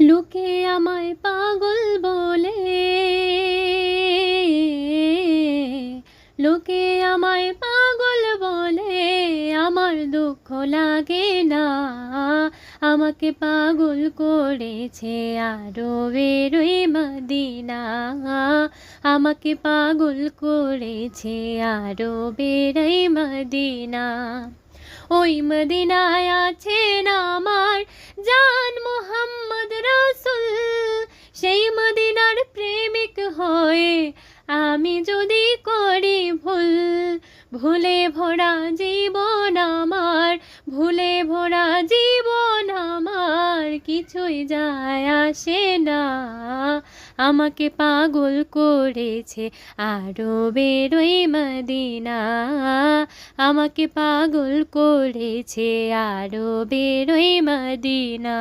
লোকে আমায় পাগল বলে। লোকে আমায় পাগল বলে, আমার দুঃখ লাগে না। আমাকে পাগল করেছে আরও বেরোই মদিনা। আমাকে পাগল করেছে আরও বেরোই মদিনা। ওই মদিনায় আছে আমার মদিনার প্রেমিক হয়ে, আমি যদি করি ভুল, ভুলে ভরা জীবন আমার, ভুলে ভরা জীবন আমার, কিছুই যায় আসে না। আমাকে পাগল করেছে আরও বেরোই মদিনা। আমাকে পাগল করেছে আরও বেরোই মদিনা।